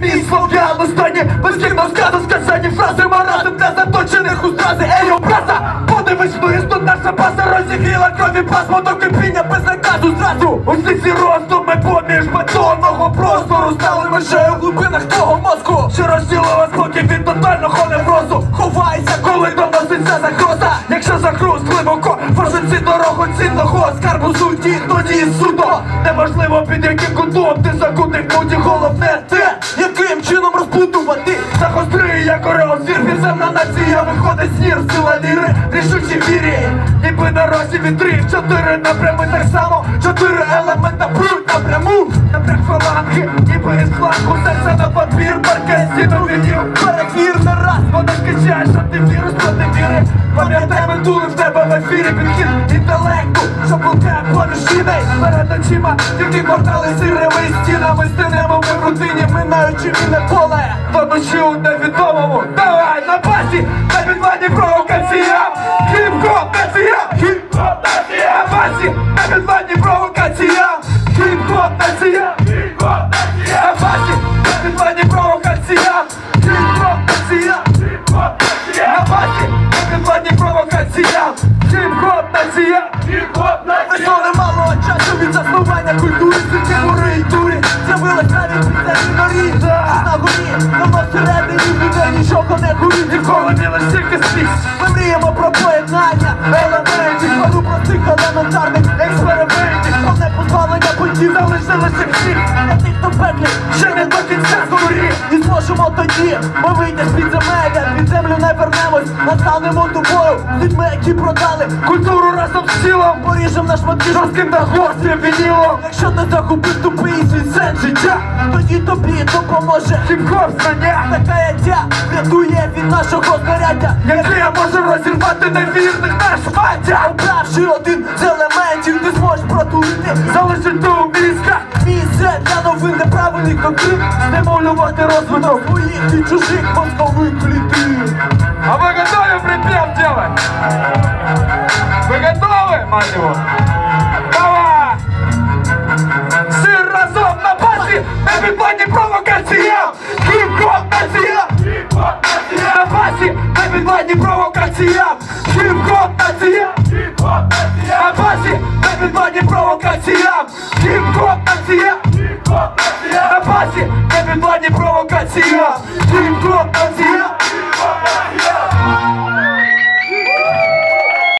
мій слов'ян останні безкінно сказу сказані фрази маразм для заточених у стрази Ей, образа, подивись вниз, тут наша база розігріла крові плазму до кипіння без наказу зразу. Усі ці роздуми поміж бетонного простору стали межею в глибинах твого мозку Що розділила спокій від тотального неврозу. Ховайся, коли доноситься загроза Якщо загруз глибоко, форсиці дорогу цінного скарбу суді, тоді судо. Неможливо під яким кутом ти закутий в муті головне те, яким чином розбудувати. Загостри, як орел, зір підземна нація виходить з гір, сила віри, рішучі вірі. Ніби на розі вітрів, чотири напрями так само Чотири елемента пруть напряму. Напряг фаланги, ніби із флангу Серце на папір, паркет, стіну відів Перефір не скачає, що ти вірус проти віри Пам'ятай, ми в тебе в ефірі Підхід інтелекту, що блукає поміж ідей Перед очима, тільки квартали сирими стінами Стинемо ми в рутині, минаючи мінне поле. Тонучи у невідомому. Давай на басі, на підвані провокаціям Хіп-хоп нація, хіп-хоп нація. На басі, на підвані провокаціям Хіп-хоп нація, хіп-хоп нація провокаціям Хіп-хоп нація, хіп-хоп нація. Пройшло немало часу від заснування культури Світі мури і турі З'явилась навіть підземні норі На горі, давно всередині людей нічого не горить Ніколи не лиш тільки світ Ми мріємо про поєднання позбавлення путів залишили лише всіх Для тих, пеклі ще не до кінця згорі І зможемо тоді, ми вийдемо з підземелля Під землю не вернемось, настанемо тобою З людьми, які продали культуру разом з тілом. Поріжем на шматки жорстким та гострим вінілом. Якщо ти загубив тупий свій сенс життя. Тоді тобі допоможе хіп-хоп знання Така яття врятує від нашого знаряддя. Яке я можу розірвати невірних на шмаття Обравши один з місце для новин неправильних доктрин Стимулювати розвиток своїх і чужих мозкових клітин А вы готовы припев делать? Вы готовы, мать его? Давай! Всі разом на базі, на підводні провокаціям Хіп-хоп нація Хіп-хоп нація На базі, на підводні провокаціям Хіп-хоп нація Хіп-хоп нація На базі, на підводні провокаціям